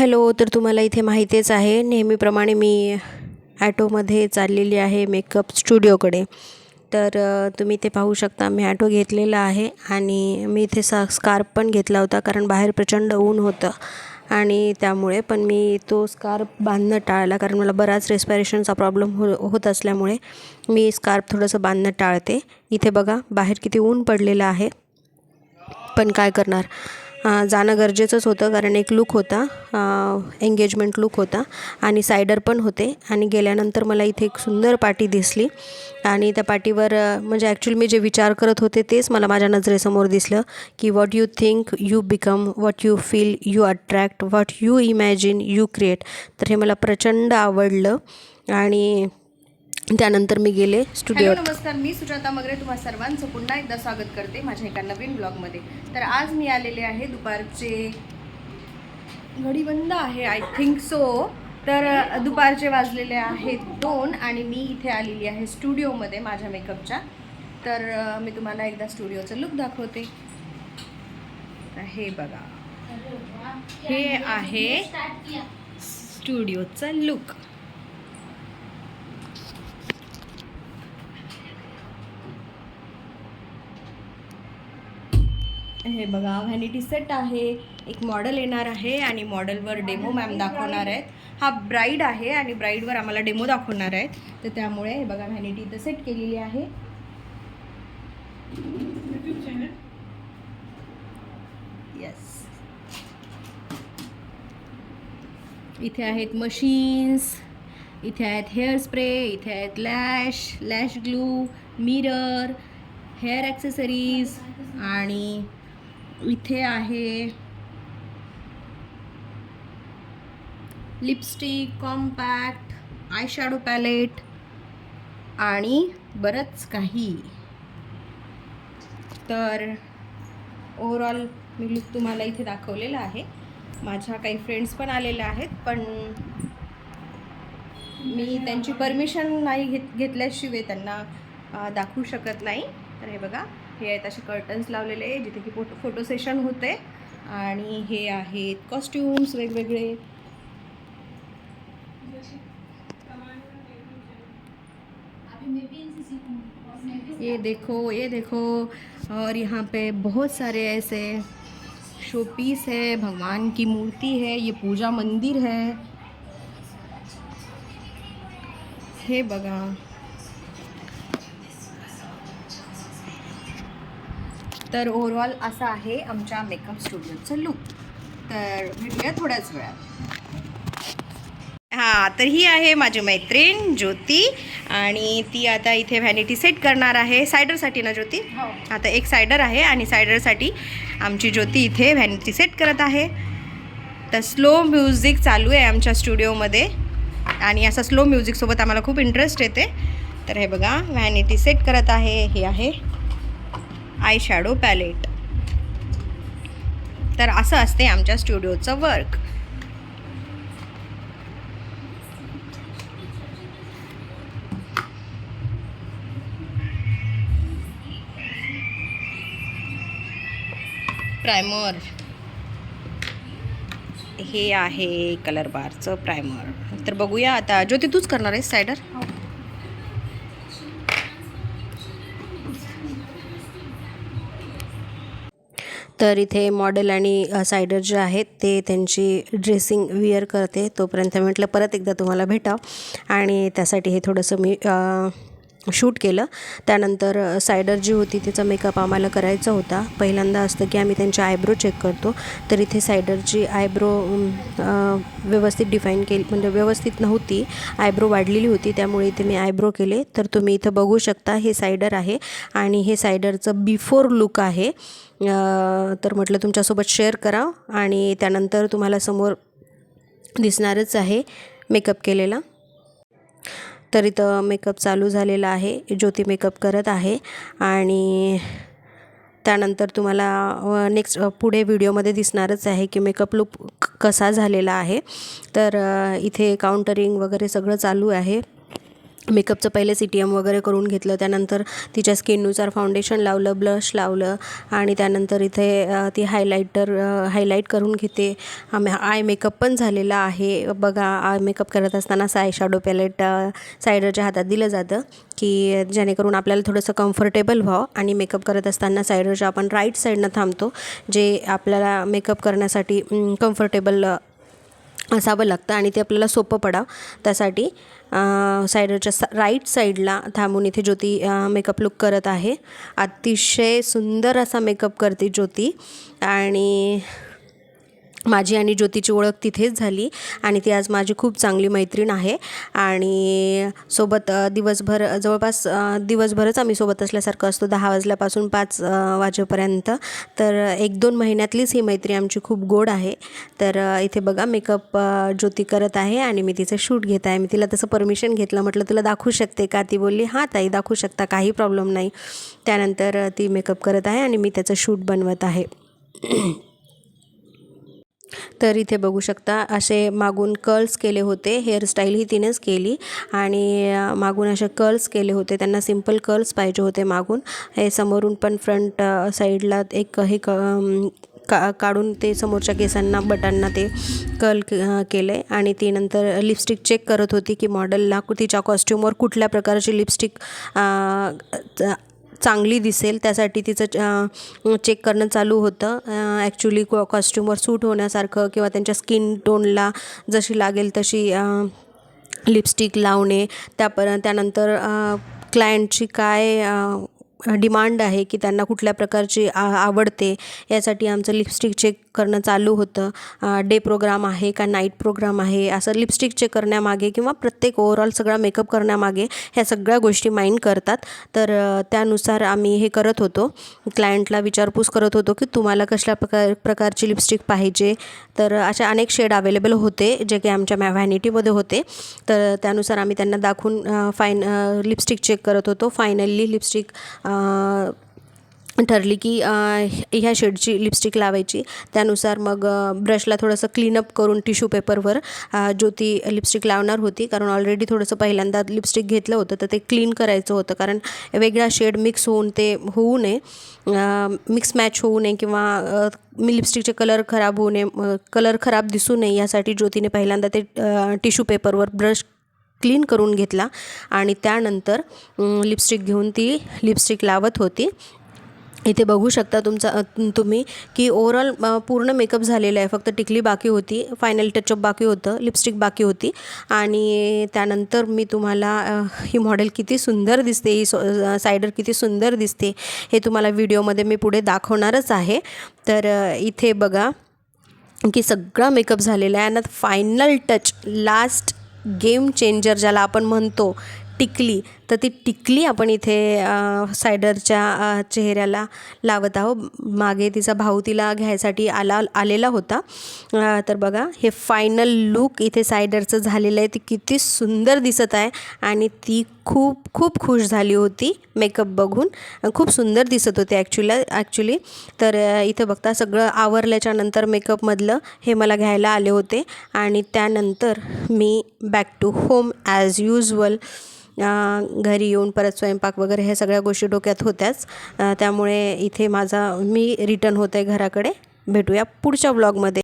Hello तर तुम्हाला इथे माहितीच आहे नेहमीप्रमाणे मी ॲटोमध्ये चाललेली आहे मेकअप स्टुडिओकडे. तर तुम्ही इथे पाहू शकता मी ॲटो घेतलेला आहे आणि मी इथे सा स्कार्प पण घेतला होता कारण बाहेर प्रचंड ऊन होतं. आणि त्यामुळे पण मी तो स्कार्फ बांधणं टाळला कारण मला बराच रेस्पायरेशनचा प्रॉब्लेम हो होत असल्यामुळे मी स्कार्फ थोडंसं बांधणं टाळते. इथे बघा बाहेर किती ऊन पडलेलं आहे. पण काय करणार? जाणं गरजेचंच होतं कारण एक लूक होता एंगेजमेंट लूक होता आणि सायडर पण होते. आणि गेल्यानंतर मला इथे एक सुंदर पाटी दिसली. आणि त्या पाटीवर म्हणजे ॲक्च्युली मी जे विचार करत होते तेच मला माझ्या नजरेसमोर दिसलं की what you think you become what you feel you attract what you imagine you create तर हे मला प्रचंड आवडलं. आणि त्यानंतर मी गेले हॅलो स्टुडिओत. नमस्कार मी सुजाता मगरे तुम्हा सर्वांचं पुन्हा एकदा स्वागत करते माझ्या एका नवीन ब्लॉगमध्ये. तर आज मी आलेले आहे दुपारचे घडी बंद आहे आय थिंक सो तर दुपारचे वाजलेले आहेत दोन आणि मी इथे आलेली आहे स्टुडिओमध्ये माझ्या मेकअपच्या. तर मी तुम्हाला एकदा स्टुडिओचं लुक दाखवते. तर हे बघा. हे आहे स्टुडिओचं लुक. हे बघा व्हॅनिटी सेट आहे. एक मॉडेल येणार आहे आणि मॉडेलवर डेमो मॅम दाखवणार आहेत. हा ब्राईड आहे आणि ब्राईडवर आम्हाला डेमो दाखवणार आहेत. तर त्यामुळे हे बघा व्हॅनिटी इथं सेट केलेली आहे. येस इथे आहेत मशीन्स इथे आहेत हेअर स्प्रे इथे आहेत lash lash glue mirror hair accessories आणि इथे आहे. Lipstick compact eye shadow palette आणि बरंच काही. तर ओवरऑल मी लुक तुम्हाला इथे दाखवलेला आहे. माझ्या काही फ्रेंड्स पण आलेल्या आहेत पण मी त्यांची परमिशन नाही घेत घेतल्याशिवाय त्यांना दाखवू शकत नाही. तर हे बघा. हे आहेत असे कर्टन्स लावलेले जिथे की फोटो फोटो सेशन होते. आणि हे आहेत कॉस्ट्युम्स वेगवेगळे. ये देखो ये देखो. और यहाँ पे बहुत सारे ऐसे शोपीस है भगवान की मूर्ति है ये पूजा मंदिर है. हे बघा. तर ओव्हरऑल असा आहे आमच्या मेकअप स्टुडिओचं लुक तर भेटूया थोड्याच वेळात. हां तर ही आहे माझी मैत्रीण ज्योती आणि ती आता इथे व्हॅनिटी सेट करणार आहे. सायडरसाठी ना ज्योती? आता एक सायडर आहे आणि सायडरसाठी आमची ज्योती इथे व्हॅनिटी सेट करत आहे. तर स्लो म्युझिक चालू आहे आमच्या स्टुडिओमध्ये आणि असं स्लो म्युझिकसोबत आम्हाला खूप इंटरेस्ट येते. तर हे बघा व्हॅनिटी सेट करत आहे हे आहे. आय शॅडो पॅलेट तर असं असते आमच्या स्टुडिओचं वर्क प्रायमर हे आहे कलर बारचं प्रायमर तर बघूया आता. ज्योती तूच करणार आहेस सायडर तर इथे मॉडेल आणि सायडर जे आहेत ते त्यांची ड्रेसिंग विअर करते. तोपर्यंत म्हटलं परत एकदा तुम्हाला भेटा आणि त्यासाठी हे थोडंसं मी शूट केलं. त्यानंतर सायडर जी होती तिचा मेकअप आम्हाला करायचा होता. पहिल्यांदा असतं की आम्ही त्यांची आयब्रो चेक करतो. तर इथे सायडरची आयब्रो व्यवस्थित डिफाईन केली म्हणजे व्यवस्थित नव्हती. आयब्रो वाढलेली होती त्यामुळे इथे मी आयब्रो केले. तर तुम्ही इथं बघू शकता हे सायडर आहे आणि हे सायडरचं बिफोर लुक आहे. तर म्हटलं तुमच्यासोबत शेअर करा आणि त्यानंतर तुम्हाला समोर दिसणारच आहे मेकअप केलेला. तर इथं मेकअप चालू झालेला आहे ज्योती मेकअप करत आहे आणि त्यानंतर तुम्हाला नेक्स्ट पुढे व्हिडिओमध्ये दिसणारच आहे की मेकअप लुक कसा झालेला आहे. तर इथे काउंटरिंग वगैरे सगळं चालू आहे. मेकअपचं पहिले सी टी एम वगैरे करून घेतलं त्यानंतर तिच्या स्किननुसार फाउंडेशन लावलं ब्लश लावलं आणि त्यानंतर इथे ती हायलायटर हायलाईट करून घेते. आम्ही आय मेकअप पण झालेला आहे. बघा आय मेकअप करत असताना साय शॅडो पॅलेट सायडरच्या हातात दिलं जातं की जेणेकरून आपल्याला थोडंसं कम्फर्टेबल व्हावं आणि मेकअप करत असताना सायडरच्या आपण राईट साईडनं थांबतो जे आपल्याला मेकअप करण्यासाठी कम्फर्टेबल असावं लागतं आणि ते आपल्याला सोपं पडावं. त्यासाठी सायडरच्या सा राईट साईडला थांबून इथे ज्योती मेकअप लुक करत आहे. अतिशय सुंदर असा मेकअप करते ज्योती. आणि माझी आणि ज्योतीची ओळख तिथेच झाली आणि ती आज माझी खूप चांगली मैत्रीण आहे. आणि सोबत दिवसभर जवळपास दिवसभरच आम्ही सोबत असल्यासारखं असतो. दहा वाजल्यापासून पाच वाजेपर्यंत. तर एक दोन महिन्यातलीच ही मैत्री आमची खूप गोड आहे. तर इथे बघा मेकअप ज्योती करत आहे आणि मी तिचं शूट घेत आहे. मी तिला तसं परमिशन घेतलं म्हटलं तुला दाखवू शकते का? ती बोलली हां ताई दाखवू शकता काही प्रॉब्लेम नाही. त्यानंतर ती मेकअप करत आहे आणि मी त्याचं शूट बनवत आहे. तर इथे बघू शकता असे मागून कर्ल्स केले होते हेअरस्टाईल ही तिनेच केली. आणि मागून असे कर्ल्स केले होते त्यांना सिंपल कर्ल्स पाहिजे होते मागून. हे समोरून पण फ्रंट साईडला एक हे क का काढून ते समोरच्या केसांना बटांना ते कर्ल केले. आणि ती नंतर लिपस्टिक चेक करत होती की मॉडेलला तिच्या कॉस्ट्युमवर कुठल्या प्रकारची लिपस्टिक चांगली दिसेल. त्यासाठी तिचं चेक करणं चालू होतं. ॲक्च्युली कॉस्ट्युमवर सूट होण्यासारखं किंवा त्यांच्या स्किन टोनला जशी लागेल तशी लिपस्टिक लावणे. त्यापर त्यानंतर क्लायंटची काय डिमांड आहे की त्यांना कुठल्या प्रकारची आ आवडते यासाठी आमचं लिपस्टिक चेक करणं चालू होतं. डे प्रोग्राम आहे का नाईट प्रोग्राम आहे असं लिपस्टिक चेक करण्यामागे किंवा प्रत्येक ओव्हरऑल सगळा मेकअप करण्यामागे ह्या सगळ्या गोष्टी माइंड करतात. तर त्यानुसार आम्ही हे करत होतो. क्लायंटला विचारपूस करत होतो की तुम्हाला कसल्या प्रकार प्रकारची लिपस्टिक पाहिजे? तर अशा अनेक शेड अवेलेबल होते जे की आमच्या मॅ व्हॅनिटीमध्ये होते. तर त्यानुसार आम्ही त्यांना दाखवून फायन फाईन लिपस्टिक चेक करत होतो. फायनली लिपस्टिक ठरली की ह्या शेडची लिपस्टिक लावायची. त्यानुसार मग ब्रशला थोडंसं क्लीनअप करून टिश्यू पेपरवर ज्योती लिपस्टिक लावणार होती. कारण ऑलरेडी थोडंसं पहिल्यांदा लिपस्टिक घेतलं होतं तर ते क्लीन करायचं होतं. कारण वेगळा शेड मिक्स होऊन ते होऊ नये. मिक्स मॅच होऊ नये किंवा मी लिपस्टिकचे कलर खराब होऊ नये कलर खराब दिसू नये यासाठी ज्योतीने पहिल्यांदा ते टिश्यू पेपरवर ब्रश क्लीन करून घेतला आणि त्यानंतर लिपस्टिक घेऊन ती लिपस्टिक लावत होती. इथे बघू शकता तुमचा तुम्ही की ओवरऑल पूर्ण मेकअप झालेला आहे. फक्त टिकली बाकी होती फायनल टचअप बाकी होतं लिपस्टिक बाकी होती. आणि त्यानंतर मी तुम्हाला ही मॉडेल किती सुंदर दिसते ही सायडर किती सुंदर दिसते हे तुम्हाला व्हिडिओमध्ये मी पुढे दाखवणारच आहे. तर इथे बघा की सगळा मेकअप झालेला आहे. आणि final touch last game changer ज्याला आपण म्हणतो टिकली. तर ती टिकली आपण इथे सायडरच्या चेहऱ्याला लावत आहोत. मागे तिचा भाऊ तिला घ्यायसाठी आला आलेला होता. तर बघा हे फायनल लुक इथे सायडरचं झालेलं आहे. ती किती सुंदर दिसत आहे आणि ती खूप खूप खुश झाली होती मेकअप बघून. खूप सुंदर दिसत होते ॲक्च्युला ॲक्च्युली तर इथे इथं बघता सगळं आवरल्याच्या नंतर मेकअपमधलं हे मला घ्यायला आले होते. आणि त्यानंतर मी back to home as usual घरी येऊन परत स्वयंपाक वगैरे ह्या सगळ्या गोष्टी डोक्यात होत्याच. त्यामुळे इथे माझा मी रिटर्न होते घराकडे. भेटूया पुढच्या ब्लॉगमध्ये